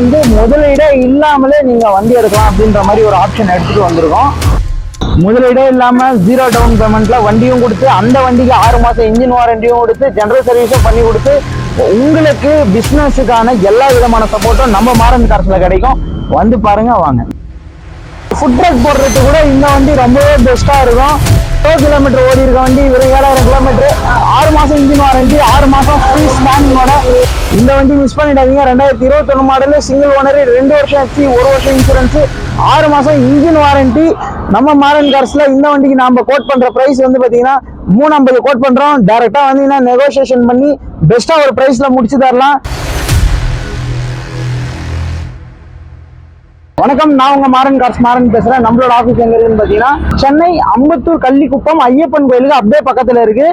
வந்து முதலீடே இல்லாமலே நீங்க வண்டி எடுக்கலாம் அப்படின்ற மாதிரி ஒரு ஆப்ஷன் எடுத்துட்டு வந்திருக்கோம். முதலீடே இல்லாம ஜீரோ டவுன் பேமெண்ட்ல வண்டியும் கொடுத்து அந்த வண்டிக்கு ஆறு மாசம் இன்ஜின் வாரண்டியும் கொடுத்து ஜென்ரல் சர்வீஸும் பண்ணி கொடுத்து உங்களுக்கு பிசினஸுக்கான எல்லா விதமான சப்போர்ட்டும் நம்ம மாறன் கார்ஸ்ல கிடைக்கும். வந்து பாருங்க வாங்க. ஃபுட் ட்ரக் போடுறதுக்கு கூட இந்த வண்டி ரொம்பவே பெஸ்டா இருக்கும். கிலோமீட்டர் ஓடி இருக்க வண்டி வெறும் ஏழாயிரம் கிலோமீட்டர் ஆறு மாசம் இன்ஜின் வாரண்டி ஆறு மாசம் ஃப்ரீ ஸ்கேனிங்கோட இந்த வண்டி மிஸ் பண்ணிடாதீங்க. ரெண்டாயிரத்தி இருபத்தொன்னு மாடலு சிங்கிள் ஓனர் ரெண்டு வருஷம் எஃப்சி ஒரு வருஷம் இன்சூரன்ஸ் ஆறு மாசம் இன்ஜின் வாரண்டி நம்ம மாரன் கார்ஸ்ல இந்த வண்டிக்கு நாம கோட் பண்ற பிரைஸ் வந்து பாத்தீங்கன்னா மூணு ஐம்பது கோட் பண்றோம். டேரெக்டாக வந்தீங்கன்னா நெகோசியேஷன் பண்ணி பெஸ்டா ஒரு பிரைஸ்ல முடிச்சு தரலாம். வணக்கம் நான் உங்க மாறன் கார்ஸ் மாறன் பேசுறேன். நம்மளோட ஆஃபீஸ் எங்க இருக்குன்னு பாத்தீங்கன்னா சென்னை அம்பத்தூர் கள்ளிக்குப்பம் ஐயப்பன் கோயிலுக்கு அப்படியே பக்கத்துல இருக்கு.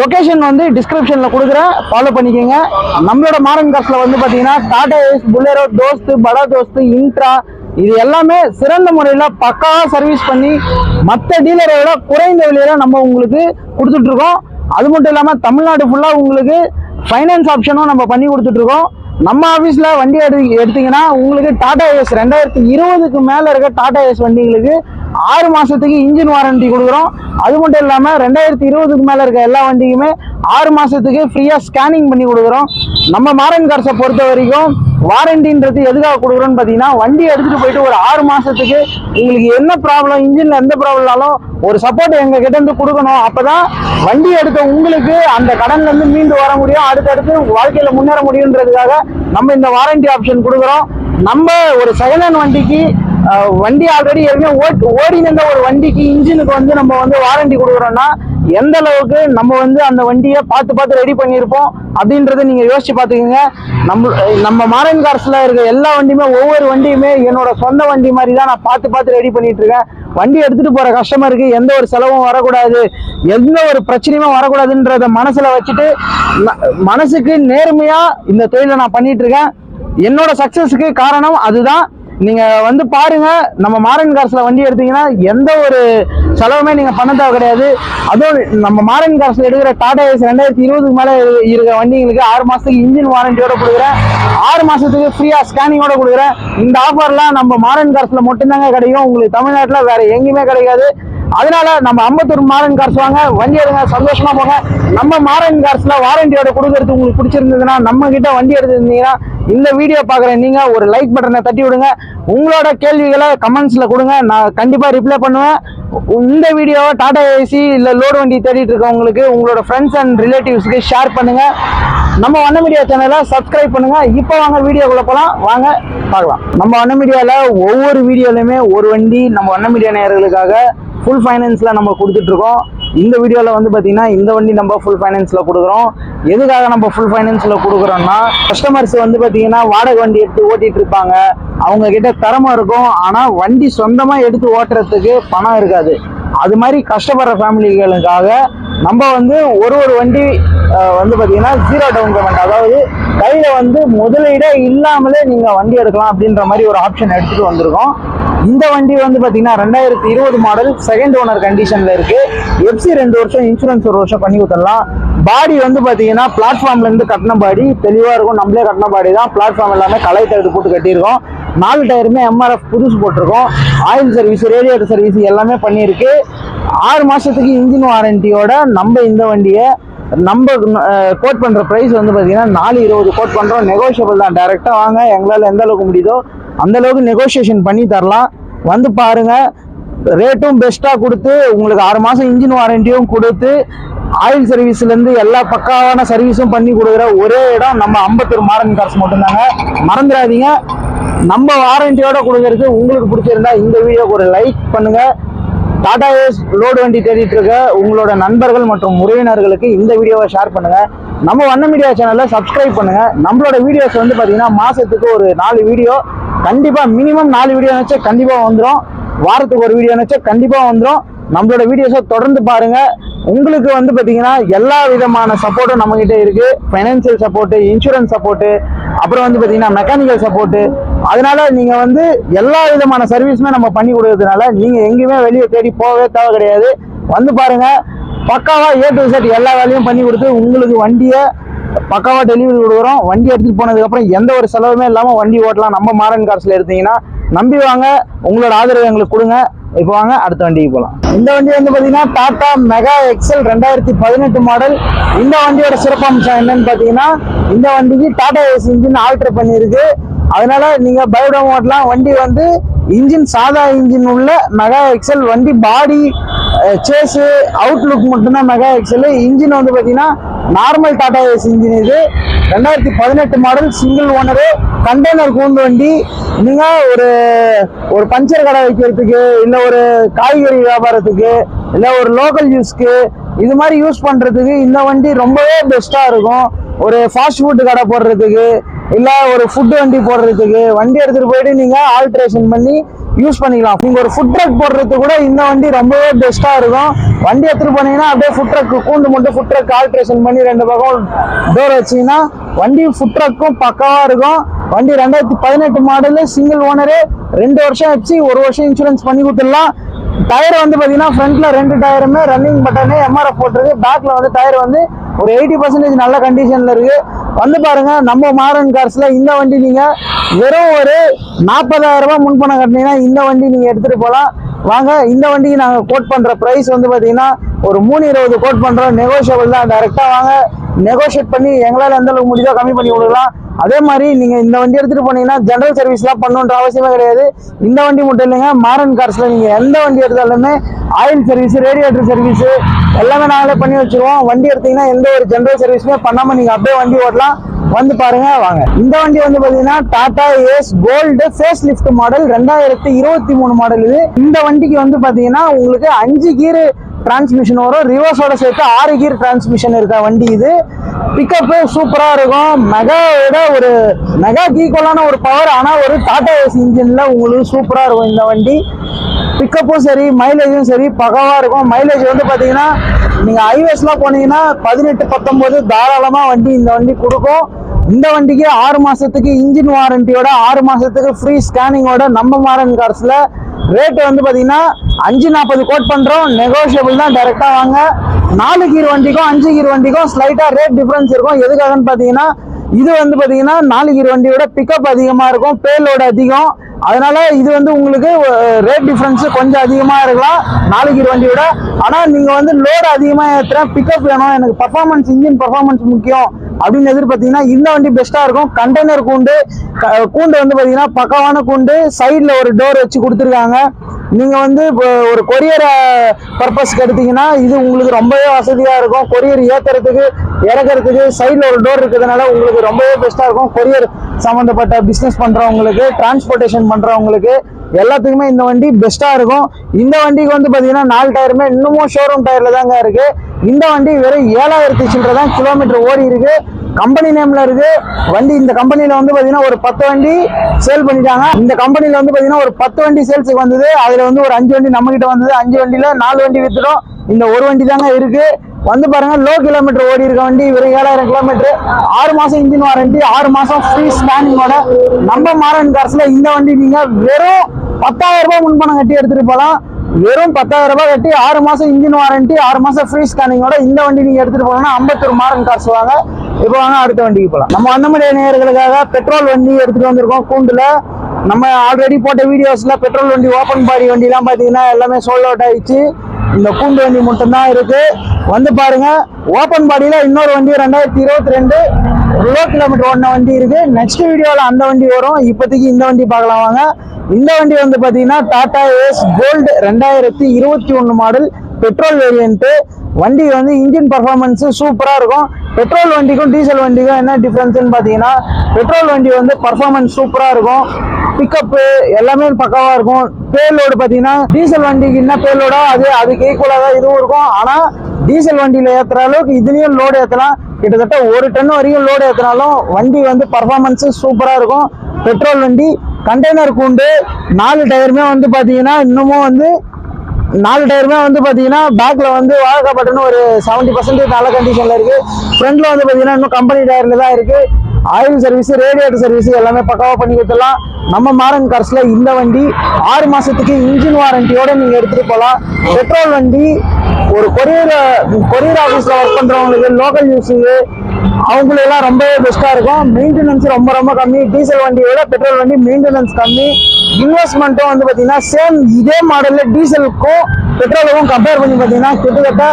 லொக்கேஷன் வந்து டிஸ்கிரிப்ஷன்ல கொடுக்குறேன் ஃபாலோ பண்ணிக்கோங்க. நம்மளோட மாறன் கார்ஸ்ல வந்து பாத்தீங்கன்னா டாடா ஏஸ் புல்லரோ தோஸ்து படா தோஸ்து இன்ட்ரா இது எல்லாமே சிறந்த முறையில் பக்காவாக சர்வீஸ் பண்ணி மற்ற டீலரை விட குறைந்த விலையில நம்ம உங்களுக்கு கொடுத்துட்ருக்கோம் அது மட்டும் இல்லாமல் தமிழ்நாடு ஃபுல்லாக உங்களுக்கு ஃபைனான்ஸ் ஆப்ஷனும் நம்ம பண்ணி கொடுத்துட்ருக்கோம் நம்ம ஆஃபீஸில் வண்டி எடு எடுத்தீங்கன்னா உங்களுக்கு டாடா ஏஸ் ரெண்டாயிரத்தி இருபதுக்கு மேலே இருக்க டாடா ஏஸ் வண்டிங்களுக்கு ஆறு மாதத்துக்கு இன்ஜின் வாரண்டி கொடுக்குறோம். அது மட்டும் இல்லாமல் ரெண்டாயிரத்தி இருபதுக்கு மேலே இருக்க எல்லா வண்டிக்குமே ஆறு மாதத்துக்கு ஃப்ரீயாக ஸ்கேனிங் பண்ணி கொடுக்குறோம். நம்ம மாரன் கார்ஸை பொறுத்த வரைக்கும் வாரண்டின்றது எதுக்காக கொடுக்குறோன்னு பார்த்தீங்கன்னா வண்டி எடுத்துகிட்டு போயிட்டு ஒரு ஆறு மாதத்துக்கு உங்களுக்கு என்ன ப்ராப்ளம் இன்ஜினில் எந்த ப்ராப்ளம்னாலும் ஒரு சப்போர்ட் எங்க கிட்ட இருந்து கொடுக்கணும். அப்பதான் வண்டி எடுத்த உங்களுக்கு அந்த கடன்ல இருந்து மீண்டு வர முடியும். அடுத்தடுத்து வாழ்க்கையில முன்னேற முடியுன்றதுக்காக நம்ம இந்த வாரண்டி ஆப்ஷன் கொடுக்குறோம். நம்ம ஒரு செகண்ட் ஹேண்ட் வண்டிக்கு வண்டி ஆல்ரெடி ஏற்கனவே ஓட் ஓடி ஒரு வண்டிக்கு இன்ஜினுக்கு வந்து நம்ம வந்து வாரண்டி கொடுக்குறோம்னா எந்த அளவுக்கு நம்ம வந்து அந்த வண்டியை பார்த்து பார்த்து ரெடி பண்ணியிருப்போம் அப்படின்றத நீங்கள் யோசிச்சு பார்த்துக்கோங்க. நம்ம நம்ம மாரன் கார்ஸில் இருக்க எல்லா வண்டியுமே ஒவ்வொரு வண்டியுமே என்னோட சொந்த வண்டி மாதிரி தான் நான் பார்த்து பார்த்து ரெடி பண்ணிட்டு இருக்கேன் வண்டி எடுத்துகிட்டு போகிற கஸ்டமருக்கு எந்த ஒரு செலவும் வரக்கூடாது. எந்த ஒரு பிரச்சனையுமே வரக்கூடாதுன்றத மனசில் வச்சுட்டு மனசுக்கு நேர்மையாக இந்த தொழிலை நான் பண்ணிட்டு இருக்கேன் என்னோட சக்ஸஸுக்கு காரணம் அதுதான். நீங்க வந்து பாருங்க நம்ம மாரன் காசில் வண்டி எடுத்தீங்கன்னா எந்த ஒரு செலவுமே நீங்க பண்ண தேவை கிடையாது. அதுவும் நம்ம மாரன் காசில் எடுக்கிற டாடா ஏஸ் ரெண்டாயிரத்தி இருபதுக்கு மேல இருக்கிற வண்டிங்களுக்கு ஆறு மாசத்துக்கு இன்ஜின் வாரண்டியோட கொடுக்குறேன். ஆறு மாசத்துக்கு ஃப்ரீயா ஸ்கேனிங்கோட கொடுக்குறேன். இந்த ஆஃபர்லாம் நம்ம மாரன் காசில் மட்டும்தாங்க கிடைக்கும். உங்களுக்கு தமிழ்நாட்டில் வேற எங்கேயுமே கிடைக்காது. அதனால நம்ம அம்பத்தூர் மாரன் கார்ஸ் வாங்க வண்டி எடுங்க சந்தோஷமா போங்க. நம்ம மாரன் கார்ஸ்ல வாரண்டியோட கொடுக்கறது உங்களுக்கு பிடிச்சிருந்ததுன்னா நம்ம கிட்ட வண்டி எடுத்திருந்தீங்கன்னா இந்த வீடியோ பாக்குற நீங்க ஒரு லைக் பட்டனை தட்டி விடுங்க. உங்களோட கேள்விகளை கமெண்ட்ஸ்ல கொடுங்க. நான் கண்டிப்பா ரிப்ளை பண்ணுவேன். இந்த வீடியோவை டாடா ஏசி இல்ல லோடு வண்டி தேடிட்டு இருக்கவங்களுக்கு உங்களோட ஃப்ரெண்ட்ஸ் அண்ட் ரிலேட்டிவ்ஸ்க்கு ஷேர் பண்ணுங்க. நம்ம வண்ண மீடியா சேனலை சப்ஸ்கிரைப் பண்ணுங்க. இப்போ வாங்க வீடியோக்குள்ள போகலாம் வாங்க பார்க்கலாம். நம்ம வண்ண மீடியாவில் ஒவ்வொரு வீடியோலையுமே ஒரு வண்டி நம்ம வண்ண மீடியா நேயர்களுக்காக ஃபுல் ஃபைனான்ஸில் நம்ம கொடுத்துட்ருக்கோம். இந்த வீடியோவில் வந்து பார்த்தீங்கன்னா இந்த வண்டி நம்ம ஃபுல் ஃபைனான்ஸில் கொடுக்குறோம். எதுக்காக நம்ம ஃபுல் ஃபைனான்ஸில் கொடுக்குறோம்னா கஸ்டமர்ஸ் வந்து பார்த்திங்கன்னா வாடகை வண்டி எடுத்து ஓட்டிகிட்டு இருப்பாங்க அவங்க கிட்ட திறமை இருக்கும். ஆனால் வண்டி சொந்தமாக எடுத்து ஓட்டுறதுக்கு பணம் இருக்காது. அது மாதிரி கஷ்டப்படுற ஃபேமிலிகளுக்காக நம்ம வந்து ஒரு ஒரு வண்டி வந்து பார்த்தீங்கன்னா ஜீரோ டவுன் பேமெண்ட் அதாவது கையில் வந்து முதலீடே இல்லாமலே நீங்கள் வண்டி எடுக்கலாம் அப்படின்ற மாதிரி ஒரு ஆப்ஷன் எடுத்துகிட்டு வந்திருக்கோம். இந்த வண்டி வந்து பார்த்தீங்கன்னா ரெண்டாயிரத்தி இருபது மாடல் செகண்ட் ஓனர் கண்டிஷனில் இருக்குது எஃப்சி ரெண்டு வருஷம் இன்சூரன்ஸ் ஒரு வருஷம் பண்ணி கொடுத்துடலாம். பாடி வந்து பார்த்தீங்கன்னா பிளாட்ஃபார்ம்லேருந்து கட்டின பாடி தெளிவாக இருக்கும். நம்மளே கட்டின பாடி தான். பிளாட்ஃபார்ம் எல்லாமே கலை தகுடு போட்டு கட்டியிருக்கோம். நாலு டயருமே எம்ஆர்எஃப் புதுசு போட்டிருக்கோம். ஆயில் சர்வீஸ் ரேடியேட்டர் சர்வீஸ் எல்லாமே பண்ணியிருக்கு. ஆறு மாதத்துக்கு இன்ஜின் வாரண்டியோட நம்ம இந்த வண்டியை நம்ம கோட் பண்ணுற ப்ரைஸ் வந்து பார்த்தீங்கன்னா நாலு இருபது கோட் பண்ணுறோம் நெகோஷியபிள் தான். டேரெக்டாக வாங்க. எங்களால் எந்த அளவுக்கு முடியுதோ அந்த அளவுக்கு நெகோசியேஷன் பண்ணி தரலாம். வந்து பாருங்கள் ரேட்டும் பெஸ்ட்டாக கொடுத்து உங்களுக்கு ஆறு மாதம் இன்ஜின் வாரண்டியும் கொடுத்து ஆயில் சர்வீஸ்லேருந்து எல்லா பக்காவான சர்வீஸும் பண்ணி கொடுக்குற ஒரே இடம் நம்ம அம்பத்தூர் மாரன் கார்ஸ் மட்டும்தாங்க. மறந்துடாதீங்க. நம்ம வாரண்டியோட கொடுக்கறது உங்களுக்கு பிடிச்சிருந்தா இந்த வீடியோக்கு ஒரு லைக் பண்ணுங்கள் டாடா ஏஸ் லோடு வண்டி தேடிட்டு இருக்க உங்களோட நண்பர்கள் மற்றும் உறவினர்களுக்கு இந்த வீடியோவை ஷேர் பண்ணுங்க. நம்ம வண்ண மீடியா சேனலை சப்ஸ்கிரைப் பண்ணுங்க. நம்மளோட வீடியோஸ் வந்து பார்த்தீங்கன்னா மாசத்துக்கு ஒரு நாலு வீடியோ கண்டிப்பா மினிமம் நாலு வீடியோ நினைச்சா கண்டிப்பா வந்துடும் வாரத்துக்கு ஒரு வீடியோ நினைச்சா கண்டிப்பா வந்துடும் நம்மளோட வீடியோஸை தொடர்ந்து பாருங்க. உங்களுக்கு வந்து பாத்தீங்கன்னா எல்லா விதமான சப்போர்ட்டும் நம்மகிட்ட இருக்கு. ஃபைனான்சியல் சப்போர்ட்டு இன்சூரன்ஸ் சப்போர்ட்டு அப்புறம் வந்து பாத்தீங்கன்னா மெக்கானிக்கல் சப்போர்ட்டு அதனால நீங்கள் வந்து எல்லா விதமான சர்வீஸுமே நம்ம பண்ணி கொடுக்கறதுனால நீங்கள் எங்கேயுமே வெளியே தேடி போகவே தேவை கிடையாது. வந்து பாருங்கள் பக்காவாக ஏ டு செட் எல்லா வேலையும் பண்ணி கொடுத்து உங்களுக்கு வண்டியை பக்காவாக டெலிவரி கொடுக்குறோம். வண்டி எடுத்துகிட்டு போனதுக்கப்புறம் எந்த ஒரு செலவுமே இல்லாமல் வண்டி ஓட்டலாம். நம்ம மாரன் கார்ஸில் எடுத்தீங்கன்னா நம்பி வாங்க உங்களோட ஆதரவு எங்களுக்கு கொடுங்க. இப்போ வாங்க அடுத்த வண்டிக்கு போகலாம் இந்த வண்டி வந்து பார்த்தீங்கன்னா டாடா மெகா எக்ஸல் ரெண்டாயிரத்தி பதினெட்டு மாடல் இந்த வண்டியோட சிறப்பம்சம் என்னன்னு பார்த்தீங்கன்னா இந்த வண்டிக்கு டாடா ஏசி இன்ஜின் ஆல்டர் பண்ணியிருக்கு. அதனால நீங்கள் பயப்படாம ஓட்டலாம் வண்டி வந்து இன்ஜின் சாதா இன்ஜின் உள்ள மெகா எக்ஸல் வண்டி பாடி சேஸு அவுட்லுக் மட்டும்தான் மெகா எக்ஸல் இன்ஜின் வந்து பார்த்தீங்கன்னா நார்மல் டாடா ஏஸ் இன்ஜின் இது. ரெண்டாயிரத்தி பதினெட்டு மாடல் சிங்கிள் ஓனரு கண்டெய்னர் கூண்டு வண்டி. நீங்கள் ஒரு ஒரு பஞ்சர் கடை வைக்கிறதுக்கு இல்லை ஒரு காய்கறி வியாபாரத்துக்கு இல்லை ஒரு லோக்கல் யூஸ்க்கு இது மாதிரி யூஸ் பண்ணுறதுக்கு இந்த வண்டி ரொம்பவே பெஸ்ட்டாக இருக்கும். ஒரு ஃபாஸ்ட் ஃபுட் கடை போடுறதுக்கு இல்லை ஒரு ஃபுட் வண்டி போடுறதுக்கு. வண்டி எடுத்துகிட்டு போயிட்டு நீங்கள் ஆல்ட்ரேஷன் பண்ணி யூஸ் பண்ணிக்கலாம். நீங்கள் ஒரு ஃபுட் ட்ரக் போடுறதுக்கு கூட இந்த வண்டி ரொம்பவே பெஸ்ட்டாக இருக்கும். வண்டி எடுத்துகிட்டு போனீங்கன்னா அப்படியே ஃபுட் ட்ரக் கூண்டு மட்டும் ஃபுட் ட்ரக் ஆல்ட்ரேஷன் பண்ணி ரெண்டு பக்கம் டோர் வச்சிங்கன்னா வண்டி ஃபுட் ட்ரக்கும் பக்காவாக இருக்கும். வண்டி ரெண்டாயிரத்தி பதினெட்டு மாடலு சிங்கிள் ஓனரு ரெண்டு வருஷம் வச்சு ஒரு வருஷம் இன்சூரன்ஸ் பண்ணி கொடுத்துடலாம். டயர் வந்து பார்த்தீங்கன்னா ஃப்ரண்ட்ல ரெண்டு டயருமே ரன்னிங் பட்டனே எம்ஆர்எஃப் போட்டிருக்கு. பேக்ல வந்து டயர் வந்து ஒரு எயிட்டி பர்சன்டேஜ் நல்ல கண்டிஷன்ல இருக்கு. வந்து பாருங்க நம்ம மாரன் கார்ஸ்ல இந்த வண்டி நீங்க வெறும் ஒரு நாற்பதாயிரம் ரூபாய் முன்பணம் கட்டினீங்கன்னா இந்த வண்டி நீங்க எடுத்துட்டு போகலாம் வாங்க இந்த வண்டிக்கு நாங்கள் கோட் பண்ற ப்ரைஸ் வந்து பார்த்தீங்கன்னா ஒரு மூணு இருபது கோட் பண்ணுறோம் நெகோஷியபிள் தான். டைரெக்டாக வாங்க. நெகோஷியேட் பண்ணி எங்களால் எந்த அளவுக்கு முடியுதோ கம்மி பண்ணி கொடுக்கலாம். அதே மாதிரி நீங்கள் இந்த வண்டி எடுத்துகிட்டு போனீங்கன்னா ஜென்ரல் சர்வீஸ்லாம் பண்ணணுன்ற அவசியமே கிடையாது. இந்த வண்டி மட்டும் இல்லைங்க. மாரன் கார்ஸில் நீங்கள் எந்த வண்டி எடுத்தாலுமே ஆயில் சர்வீஸ் ரேடியேட்டர் சர்வீஸு எல்லாமே நாங்களே பண்ணி வச்சுருவோம். வண்டி எடுத்தீங்கன்னா எந்த ஒரு ஜென்ரல் சர்வீஸுமே பண்ணாமல் நீங்கள் அப்படியே வண்டி ஓட்டலாம். வந்து பாருங்க வாங்க. இந்த வண்டி வந்து பாத்தீங்கன்னா Tata Ace Gold facelift model ரெண்டாயிரத்தி இருபத்தி மூணு மாடல் இது. இந்த வண்டிக்கு வந்து பாத்தீங்கன்னா உங்களுக்கு அஞ்சு கீர் டிரான்ஸ்மிஷன் வரும். ரிவர்ஸோட சேர்த்து ஆறு கீர் டிரான்ஸ்மிஷன் இருக்க வண்டி இது. பிக்கப்பு சூப்பராக இருக்கும். மெகாவோட ஒரு மெகா ஈக்குவலான ஒரு பவர் ஆனால் ஒரு டாடா ஏஸ் இன்ஜினில் உங்களுக்கு சூப்பராக இருக்கும் இந்த வண்டி. பிக்கப்பும் சரி மைலேஜும் சரி பகவாக இருக்கும். மைலேஜ் வந்து பார்த்தீங்கன்னா நீங்கள் ஹைவேஸ்லாம் போனீங்கன்னா பதினெட்டு பத்தொம்போது தாராளமாக வண்டி இந்த வண்டி கொடுக்கும். இந்த வண்டிக்கு ஆறு மாதத்துக்கு இன்ஜின் வாரண்டியோட ஆறு மாதத்துக்கு ஃப்ரீ ஸ்கேனிங்கோட நம்ம மாரன் கார்ஸில் ரேட்டு வந்து பார்த்தீங்கன்னா அஞ்சு நாற்பது கோட் பண்ணுறோம் நெகோஷியபிள் தான் டேரெக்டாக வாங்க. நாலு கீர் வண்டிக்கும் அஞ்சு கீர் வண்டிக்கும் ஸ்லைட்டாக ரேட் டிஃப்ரென்ஸ் இருக்கும். எதுக்காகன்னு பார்த்தீங்கன்னா இது வந்து பார்த்தீங்கன்னா நாலு கீர் வண்டியோட பிக்கப் அதிகமாக இருக்கும் பேலோட அதிகம். அதனால இது வந்து உங்களுக்கு ரேட் டிஃபரன்ஸ் கொஞ்சம் அதிகமா இருக்கலாம். நாளைக்கு வண்டி விட ஆனா நீங்க வந்து லோடு அதிகமா ஏற்றுறேன் பிக்கப் வேணும். எனக்கு பர்ஃபார்மன்ஸ் இன்ஜின் பர்ஃபார்மன்ஸ் முக்கியம் அப்படின்னு எதிர்பார்த்தீங்கன்னா இந்த வண்டி பெஸ்டா இருக்கும். கண்டெய்னர் கூண்டு க- கூண்டு வந்து பாத்தீங்கன்னா பக்கவான கூண்டு சைடுல ஒரு டோர் வச்சு கொடுத்துருக்காங்க. நீங்கள் வந்து இப்போ ஒரு கொரியரை பர்பஸ்க்கு எடுத்தீங்கன்னா இது உங்களுக்கு ரொம்பவே வசதியாக இருக்கும். கொரியர் ஏற்றுறதுக்கு இறக்கிறதுக்கு சைடில் ஒரு டோர் இருக்கிறதுனால உங்களுக்கு ரொம்பவே பெஸ்ட்டாக இருக்கும். கொரியர் சம்மந்தப்பட்ட பிஸ்னஸ் பண்ணுறவங்களுக்கு டிரான்ஸ்போர்ட்டேஷன் பண்ணுறவங்களுக்கு எல்லாத்துக்குமே இந்த வண்டி பெஸ்ட்டாக இருக்கும். இந்த வண்டிக்கு வந்து பார்த்தீங்கன்னா நாலு டயருமே இன்னமும் ஷோரூம் டயரில் தாங்க இருக்குது இந்த வண்டி வெறும் ஏழாயிரத்தி சில்லரை தான் கிலோமீட்டர் ஓடி இருக்குது கம்பெனி நேம்ல இருக்கு. வண்டி இந்த கம்பெனில வந்து பாத்தீங்கன்னா ஒரு பத்து வண்டி சேல் பண்ணிட்டாங்க. இந்த கம்பெனில வந்து பாத்தீங்கன்னா ஒரு பத்து வண்டி சேல்ஸுக்கு வந்தது. அதுல வந்து ஒரு அஞ்சு வண்டி நம்ம கிட்ட வந்தது. அஞ்சு வண்டியில நாலு வண்டி வித்துட்டோம். இந்த ஒரு வண்டி தாங்க இருக்கு. வந்து பாருங்க லோ கிலோமீட்டர் ஓடி இருக்க வண்டி. வெறும் ஏழாயிரம் கிலோமீட்டர் ஆறு மாசம் இன்ஜின் வாரண்டி ஆறு மாசம் ஃப்ரீ ஸ்கேனிங்கோட நம்ம மாறன் கார்ஸ்ல இந்த வண்டி நீங்க வெறும் பத்தாயிரம் ரூபாய் முன்பணம் கட்டி எடுத்துட்டு போலாம். வெறும் பத்தாயிரம் ரூபாய் கட்டி ஆறு மாசம் இன்ஜின் வாரண்டி ஆறு மாசம் ஃப்ரீ ஸ்கேனிங்கோட இந்த வண்டி நீங்க எடுத்துட்டு போனோம்னா ஐம்பத்தொரு மாறன் காசு வாங்க. இப்போ வாங்க அடுத்த வண்டிக்கு போகலாம் நம்ம அந்தமடைய நேயர்களுக்காக பெட்ரோல் வண்டி எடுத்துட்டு வந்திருக்கோம். கூண்டுல நம்ம ஆல்ரெடி போட்ட வீடியோஸ்ல பெட்ரோல் வண்டி ஓப்பன் பாடி வண்டிலாம் பாத்தீங்கன்னா எல்லாமே சோல்ட் அவுட் ஆயிடுச்சு. இந்த கூண்டு வண்டி மட்டும்தான் இருக்கு. வந்து பாருங்க ஓப்பன் பாடியில இன்னொரு வண்டி ரெண்டாயிரத்தி இருபத்தி ரெண்டு லோ கிலோமீட்டர் ஒன்ன வண்டி இருக்கு. நெக்ஸ்ட் வீடியோல அந்த வண்டி வரும். இப்போதைக்கு இந்த வண்டி பார்க்கலாம் வாங்க. இந்த வண்டி வந்து பாத்தீங்கன்னா டாடா ஏஸ் கோல்டு ரெண்டாயிரத்தி இருபத்தி ஒன்னு மாடல் பெட்ரோல் வேரியன்ட்டு வண்டி வந்து இன்ஜின் பர்ஃபார்மன்ஸ் சூப்பராக இருக்கும். பெட்ரோல் வண்டிக்கும் டீசல் வண்டிக்கும் என்ன டிஃப்ரென்ஸ்னு பார்த்தீங்கன்னா பெட்ரோல் வண்டி வந்து பர்ஃபார்மன்ஸ் சூப்பராக இருக்கும். பிக்கப்பு எல்லாமே பக்கவாக இருக்கும். பேலோடு பார்த்தீங்கன்னா டீசல் வண்டிக்கு என்ன பேலோடோ அது அதுக்கு ஈக்குவலாக தான் இதுவும் இருக்கும். ஆனால் டீசல் வண்டியில் ஏற்றுற அளவுக்கு இதுலேயும் லோடு ஏற்றலாம் கிட்டத்தட்ட ஒரு டன் வரைக்கும் லோடு ஏற்றினாலும் வண்டி வந்து பர்ஃபார்மன்ஸு சூப்பராக இருக்கும். பெட்ரோல் வண்டி கண்டெய்னர் கூண்டு நாலு டயருமே வந்து பார்த்தீங்கன்னா இன்னமும் வந்து நாலு டயருமே வந்து பார்த்தீங்கன்னா பேக்கில் வந்து வாழக்கா பட்டன் ஒரு செவன்ட்டி பர்சன்டேஜ் நல்ல கண்டிஷனில் இருக்குது ஃப்ரண்ட்ல வந்து பார்த்தீங்கன்னா இன்னும் கம்பெனி டயரில் தான் இருக்குது ஆயில் சர்வீஸ் ரேடியேட்டர் சர்வீஸ் எல்லாமே பக்காவாக பண்ணி கொடுத்துடலாம். நம்ம மாரன் கார்ஸில் இந்த வண்டி ஆறு மாதத்துக்கு இன்ஜின் வாரண்டியோடு நீங்கள் எடுத்துகிட்டு போகலாம். பெட்ரோல் வண்டி ஒரு கொரியர் கொரியர் ஆஃபீஸில் ஒர்க் பண்ணுறவங்களுக்கு லோக்கல் யூஸுக்கு அவங்களெல்லாம் ரொம்பவே பெஸ்ட்டாக இருக்கும். மெயின்டெனன்ஸ் ரொம்ப ரொம்ப கம்மி. டீசல் வண்டியோட பெட்ரோல் வண்டி மெயின்டெனன்ஸ் கம்மி. இன்வெஸ்ட்மெண்ட்டும் வந்து பார்த்தீங்கன்னா சேம் இதே மாடலில் டீசலுக்கும் பெட்ரோலுக்கும் கம்பேர் பண்ணி பார்த்தீங்கன்னா கிட்டத்தட்ட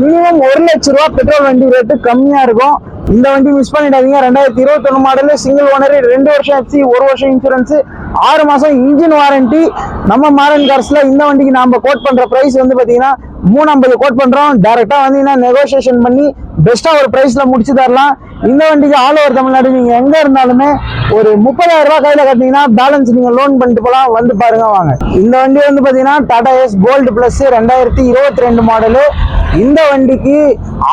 மினிமம் ஒரு லட்ச ரூபா பெட்ரோல் வண்டி ரேட்டு கம்மியாக இருக்கும். இந்த வண்டி மிஸ் பண்ணிடாதீங்க. ரெண்டாயிரத்தி இருபத்தொன்னு மாடலு சிங்கிள் ஓனர் ரெண்டு வருஷம் எஃப்சி ஒரு வருஷம் இன்சூரன்ஸ் ஆறு மாதம் இன்ஜின் வாரண்டி நம்ம மாரன் கார்ஸில் இந்த வண்டிக்கு நாம் கோட் பண்ணுற ப்ரைஸ் வந்து பார்த்தீங்கன்னா மூணு ஐம்பது கோட் பண்ணுறோம் டேரெக்டாக வந்தீங்கன்னா நெகோசியேஷன் பண்ணி பெஸ்ட்டாக ஒரு ப்ரைஸில் முடிச்சு தரலாம். இந்த வண்டிக்கு ஆல் ஓவர் தமிழ்நாடு நீங்க எங்க இருந்தாலுமே ஒரு முப்பதாயிரம் ரூபாய் கையில கட்டினீங்கன்னா பேலன்ஸ் நீங்க லோன் பண்ணிட்டு போலாம் வந்து பாருங்க வாங்க. இந்த வண்டி வந்து பாத்தீங்கன்னா டாடா எஸ் கோல்டு பிளஸ் ரெண்டாயிரத்தி இருபத்தி ரெண்டு மாடலு இந்த வண்டிக்கு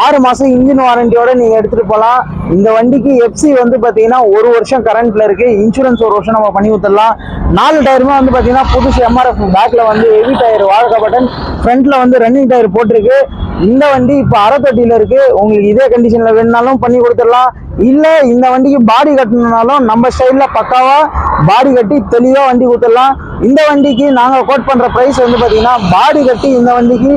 ஆறு மாசம் இன்ஜின் வாரண்டியோட நீங்க எடுத்துட்டு போகலாம். இந்த வண்டிக்கு எஃப்சி வந்து பாத்தீங்கன்னா ஒரு வருஷம் கரண்ட்ல இருக்கு. இன்சூரன்ஸ் ஒரு வருஷம் நம்ம பண்ணி கொடுத்துடலாம். நாலு டயருமே வந்து பாத்தீங்கன்னா புதுசு எம்ஆர்எஃப் பேக்ல வந்து ஹெவி டயர் வாழ்க்கை பட்டன் ஃப்ரண்ட்ல வந்து ரன்னிங் டயர் போட்டிருக்கு. இந்த வண்டி இப்போ அறத்தொட்டியில் இருக்குது உங்களுக்கு இதே கண்டிஷனில் வேணுனாலும் பண்ணி கொடுத்துடலாம். இல்லை இந்த வண்டிக்கு பாடி கட்டணுனாலும் நம்ம ஸ்டைலில் பக்காவாக பாடி கட்டி தெளிவாக வண்டி கொடுத்துடலாம். இந்த வண்டிக்கு நாங்கள் கோட் பண்ணுற ப்ரைஸ் வந்து பார்த்திங்கன்னா பாடி கட்டி இந்த வண்டிக்கு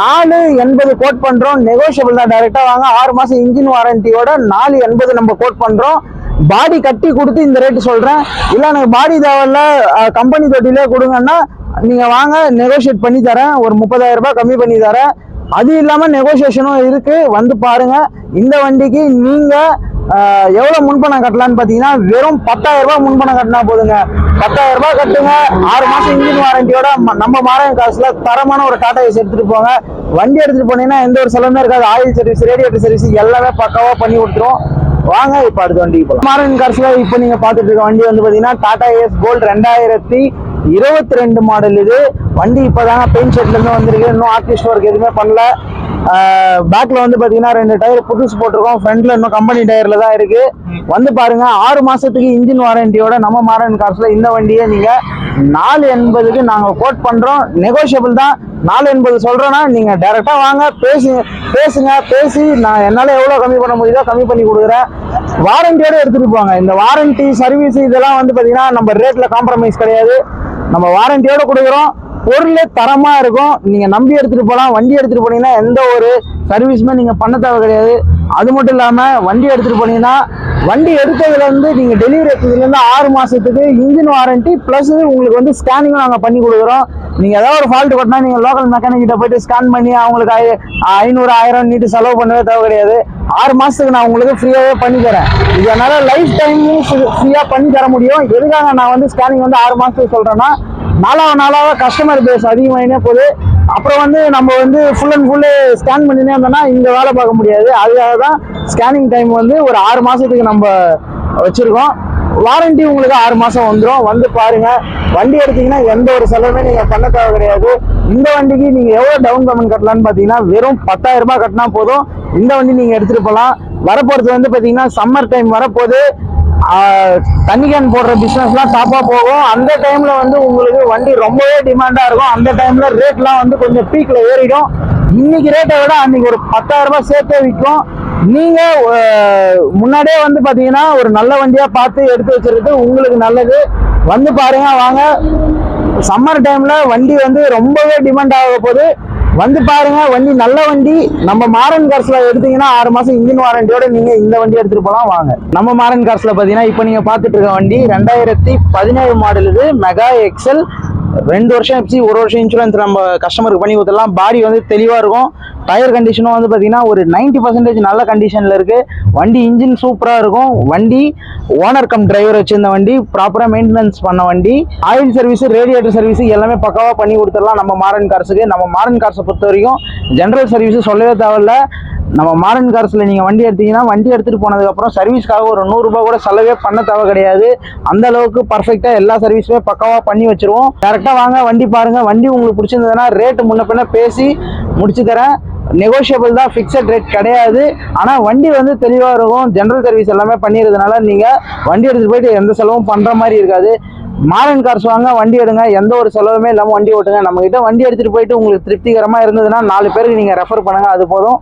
நாலு எண்பது கோட் பண்ணுறோம் நெகோஷியபிள் தான் டைரெக்டாக வாங்க. ஆறு மாதம் இன்ஜின் வாரண்டியோட நாலு எண்பது நம்ம கோட் பண்ணுறோம் பாடி கட்டி கொடுத்து இந்த ரேட்டு சொல்கிறேன் இல்லை எனக்கு பாடி தேவையில்ல கம்பெனி தொட்டிலே கொடுங்கன்னா நீங்கள் வாங்க நெகோஷியேட் பண்ணி தரேன். ஒரு முப்பதாயிரம் ரூபாய் கம்மி பண்ணி தரேன். அது இல்லாமல் நெகோசியேஷனும் இருக்குது வந்து பாருங்கள் இந்த வண்டிக்கு நீங்கள் எவ்வளோ முன்பணம் கட்டலாம்னு பார்த்தீங்கன்னா வெறும் பத்தாயிரரூபா முன்பணம் கட்டினா போதுங்க. பத்தாயிரரூபா கட்டுங்க. ஆறு மாதம் இன்ஜின் வாரண்டியோட ம- நம்ம மாறன் காசில் தரமான ஒரு டாடா ஏஸ் எடுத்துகிட்டு போங்க. வண்டி எடுத்துகிட்டு போனீங்கன்னா எந்த ஒரு செலவுமே இருக்காது. ஆயில் சர்வீஸ் ரேடியேட்டர் சர்வீஸ் எல்லாமே பக்காவாக பண்ணி கொடுத்துரும் வாங்க இப்போ அடுத்த வண்டிக்கு போகலாம் மாரன் காசில் இப்போ நீங்கள் பார்த்துட்டு இருக்க வண்டி வந்து பார்த்தீங்கன்னா டாடா ஏஸ் கோல்டு ரெண்டாயிரத்தி இருபத்தி ரெண்டு மாடல் இது. வண்டி இப்போதான் பெயிண்ட் ஷெட்லேருந்து வந்திருக்கு. இன்னும் ஆர்டிஸ்ட் ஒர்க் எதுவுமே பண்ணல. பேக்கில் வந்து பார்த்தீங்கன்னா ரெண்டு டயர் புதுசு போட்டிருக்கோம். ஃப்ரண்ட்டில் இன்னும் கம்பெனி டயரில் தான் இருக்குது வந்து பாருங்க ஆறு மாதத்துக்கு இன்ஜின் வாரண்டியோட நம்ம மாரன் காசில் இந்த வண்டியை நீங்கள் நாலு எண்பதுக்கு நாங்கள் கோட் பண்ணுறோம் நெகோஷியபிள் தான். நாலு எண்பது சொல்கிறேன்னா நீங்கள் டேரெக்டாக வாங்க. பேசி பேசுங்க. பேசி நான் என்னால் எவ்வளோ கம்மி பண்ண முடியுதோ கம்மி பண்ணி கொடுக்குறேன். வாரண்டியோட எடுத்துகிட்டு போங்க. இந்த வாரண்டி சர்வீஸ் இதெல்லாம் வந்து பார்த்தீங்கன்னா நம்ம ரேட்டில் காம்ப்ரமைஸ் கிடையாது. நம்ம வாரண்டியோடு கொடுக்குறோம். பொருளே தரமா இருக்கும். நீங்க நம்பி எடுத்துட்டு போகலாம் வண்டி எடுத்துட்டு போனீங்கன்னா எந்த ஒரு சர்வீஸுமே நீங்க பண்ண தேவை கிடையாது. அது மட்டும் இல்லாம வண்டி எடுத்துட்டு போனீங்கன்னா வண்டி எடுத்ததுல இருந்து நீங்க டெலிவரி எடுத்ததுல இருந்து ஆறு மாசத்துக்கு இன்ஜின் வாரண்டி பிளஸ் உங்களுக்கு வந்து ஸ்கேனிங்கும் நாங்க பண்ணி கொடுக்குறோம். நீங்க ஏதாவது ஒரு ஃபால்ட் கொட்டினா நீங்க லோக்கல் மெக்கானிக் கிட்ட போயிட்டு ஸ்கேன் பண்ணி அவங்களுக்கு ஐநூறு ஆயிரம் நீட்டு செலவு பண்ணவே தேவை கிடையாது. ஆறு மாசத்துக்கு நான் உங்களுக்கு ஃப்ரீயாவே பண்ணி தரேன். இதனால லைஃப் டைமும் ஃப்ரீயா பண்ணி தர முடியும். எதுக்காக நான் வந்து ஸ்கேனிங் வந்து ஆறு மாசத்துக்கு சொல்றேன்னா நாளாக நாளாக கஸ்டமர் பேஸ் அதிகமாகினே போகுது. அப்புறம் வந்து நம்ம வந்து ஃபுல் அண்ட் ஃபுல்லு ஸ்கேன் பண்ணினே இருந்தோம்னா இங்கே வேலை பார்க்க முடியாது. அதுக்காக தான் ஸ்கேனிங் டைம் வந்து ஒரு ஆறு மாதத்துக்கு நம்ம வச்சுருக்கோம். வாரண்டி உங்களுக்கு ஆறு மாதம் வந்துடும் வந்து பாருங்கள் வண்டி எடுத்தீங்கன்னா எந்த ஒரு செலவுமே நீங்கள் பண்ண தேவை கிடையாது. இந்த வண்டிக்கு நீங்கள் எவ்வளோ டவுன் பேமெண்ட் கட்டலான்னு பார்த்தீங்கன்னா வெறும் பத்தாயிரம் ரூபாய் கட்டினா போதும். இந்த வண்டி நீங்கள் எடுத்துகிட்டு போகலாம். வரப்போகிறது வந்து பார்த்தீங்கன்னா சம்மர் டைம் வரப்போகுது. தண்ணி கேன் போடுற பிஸ்னஸ்லாம் டாப்பாக போகும். அந்த டைமில் வந்து உங்களுக்கு வண்டி ரொம்பவே டிமாண்டாக இருக்கும். அந்த டைமில் ரேட்லாம் வந்து கொஞ்சம் பீக்கில் ஏறிடும். இன்னைக்கு ரேட்டை விட அன்னைக்கு ஒரு பத்தாயிரம் ரூபாய் சேர்த்தே விற்கும். நீங்கள் முன்னாடியே வந்து பார்த்தீங்கன்னா ஒரு நல்ல வண்டியாக பார்த்து எடுத்து வச்சிருக்கிறது உங்களுக்கு நல்லது. வந்து பாருங்க வாங்க. சம்மர் டைமில் வண்டி வந்து ரொம்பவே டிமாண்ட் ஆக போகுது. வந்து பாருங்க வண்டி நல்ல வண்டி. நம்ம மாரன் கார்ஸ்ல எடுத்தீங்கன்னா ஆறு மாசம் இன்ஜின் வாரண்டியோட நீங்க இந்த வண்டி எடுத்துட்டு போலாம் வாங்க. நம்ம மாரன் கார்ஸ்ல பாத்தீங்கன்னா இப்போ நீங்க பாத்துட்டு இருக்க வண்டி ரெண்டாயிரத்தி பதினேழு மாடல் இது மெகா எக்ஸல் ரெண்டு வருஷம் எஃப்சி ஒரு வருஷம் இன்சூரன்ஸ் நம்ம கஸ்டமருக்கு பண்ணி கொடுத்துடலாம். பாடி வந்து தெளிவாக இருக்கும். டயர் கண்டிஷனும் வந்து பார்த்தீங்கன்னா ஒரு 90% பர்சன்டேஜ் நல்ல கண்டிஷனில் இருக்குது வண்டி இன்ஜின் சூப்பராக இருக்கும். வண்டி ஓனர் கம் டிரைவர் வச்சுருந்த வண்டி ப்ராப்பராக மெயின்டெனன்ஸ் பண்ண வண்டி. ஆயில் சர்வீஸ் ரேடியேட்டர் சர்வீஸ் எல்லாமே பக்காவாக பண்ணி கொடுத்துடலாம் நம்ம மாரன் கார்ஸுக்கு நம்ம மாரன் கார்ஸை பொறுத்த வரைக்கும் ஜென்ரல் சர்வீஸ் சொல்லவே தேவையில்ல. நம்ம மாரன் கார்ஸில் நீங்கள் வண்டி எடுத்தீங்கன்னா வண்டி எடுத்துகிட்டு போனதுக்கப்புறம் சர்வீஸ்க்காக ஒரு நூறுரூபா கூட செலவே பண்ண தேவை கிடையாது. அந்த அளவுக்கு பர்ஃபெக்டா எல்லா சர்வீஸுமே பக்காவாக பண்ணி வச்சுருவோம். கரெக்டாக கரெக்டா வாங்க வண்டி பாருங்கள் வண்டி உங்களுக்கு பிடிச்சிருந்ததுன்னா ரேட்டு முன்ன பின்ன பேசி முடிச்சு தரேன் நெகோஷியபிள் தான் ஃபிக்ஸட் ரேட் கிடையாது. ஆனால் வண்டி வந்து தெளிவாக இருக்கும். ஜென்ரல் சர்வீஸ் எல்லாமே பண்ணிடுறதுனால நீங்கள் வண்டி எடுத்துகிட்டு போயிட்டு எந்த செலவும் பண்ணுற மாதிரி இருக்காது. மாடர்ன் கார்ஸ் வாங்க வண்டி எடுங்க. எந்த ஒரு செலவுமே இல்லாமல் வண்டி ஓட்டுங்க. நம்மகிட்ட வண்டி எடுத்துகிட்டு போயிட்டு உங்களுக்கு திருப்திகரமாக இருந்ததுன்னா நாலு பேருக்கு நீங்கள் ரெஃபர் பண்ணுங்க. அது போதும்.